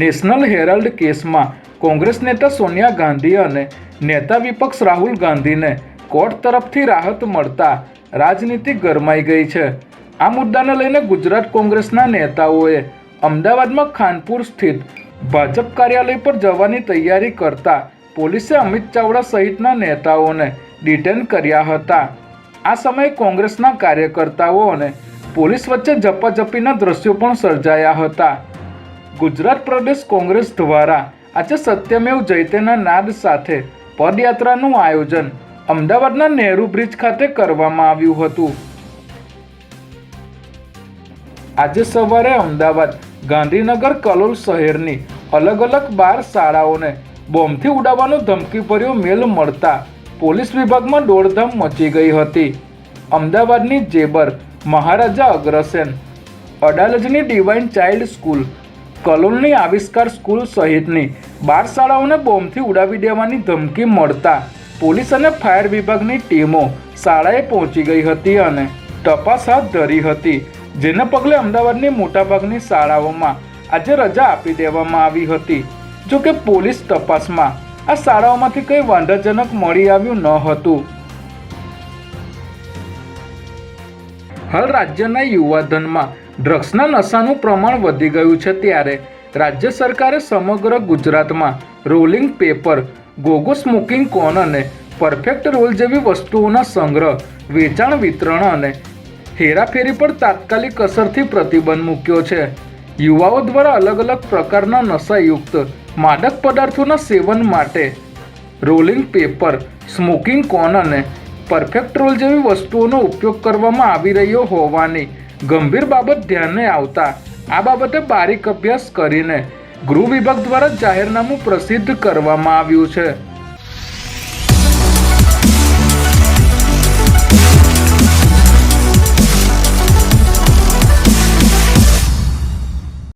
National Herald કેસમાં કોંગ્રેસ નેતા સોનિયા ગાંધી અને નેતા વિપક્ષ રાહુલ ગાંધીને કોર્ટ તરફથી રાહત મળતા રાજનીતિ ગરમાઈ ગઈ છે. આ મુદ્દાને લઈને ગુજરાત કોંગ્રેસના નેતાઓએ અમદાવાદમાં ખાનપુર સ્થિત ભાજપ કાર્યાલય પર જવાની તૈયારી કરતા પોલીસે અમિત ચાવડા સહિતના નેતાઓને ડિટેન કર્યા હતા. આ સમયે કોંગ્રેસના કાર્યકર્તાઓ અને પોલીસ વચ્ચે ઝપાઝપીના દ્રશ્યો પણ સર્જાયા હતા. ગુજરાત પ્રદેશ કોંગ્રેસ દ્વારા આજે સત્યમેવ જયતેના નાદ સાથે પદયાત્રાનું આયોજન અમદાવાદના નહેરુ બ્રિજ ખાતે કરવામાં આવ્યું હતું. આજે સવારે અમદાવાદ ગાંધીનગર કલોલ શહેરની અલગ અલગ બાર શાળાઓને બોમ્બથી ઉડાવવાનો ધમકીભર્યો મેલ મળતા પોલીસ વિભાગમાં દોડધામ મચી ગઈ હતી. અમદાવાદની જેબર મહારાજા અગ્રસેન અડાલજની ડિવાઇન ચાઇલ્ડ સ્કૂલ કલોલની આવિષ્કાર સ્કૂલ સહિતની બાર શાળાઓને બોમ્બથી ઉડાવી દેવાની ધમકી મળતા પોલીસ અને ફાયર વિભાગની ટીમો શાળાએ પહોંચી ગઈ હતી અને તપાસ હાથ ધરી હતી, જેને પગલે અમદાવાદની મોટાભાગની શાળાઓમાં આજે રજા આપી દેવામાં આવી હતી. જો કે પોલીસ તપાસમાં આ શાળાઓમાંથી કંઈ વાંધાજનક મળી આવ્યું ન હતું. હાલ રાજ્યના યુવાધનમાં ડ્રગ્સના નશાનું પ્રમાણ વધી ગયું છે ત્યારે રાજ્ય સરકારે સમગ્ર ગુજરાતમાં rolling paper gogo smoking cone અને પરફેક્ટ રોલ જેવી વસ્તુઓના સંગ્રહ, વેચાણ, વિતરણ અને હેરાફેરી પર તાત્કાલિક અસરથી પ્રતિબંધ મૂક્યો છે. યુવાઓ દ્વારા અલગ અલગ પ્રકારના નશાયુક્ત માદક પદાર્થોના સેવન માટે રોલિંગ પેપર સ્મોકિંગ કોન અને પરફેક્ટ રોલ જેવી વસ્તુઓનો ઉપયોગ કરવામાં આવી રહ્યો હોવાની ગંભીર બાબત ધ્યાને આવતા આ બાબતે બારીક અભ્યાસ કરીને ગૃહ વિભાગ દ્વારા જાહેરનામું પ્રસિદ્ધ કરવામાં આવ્યું છે.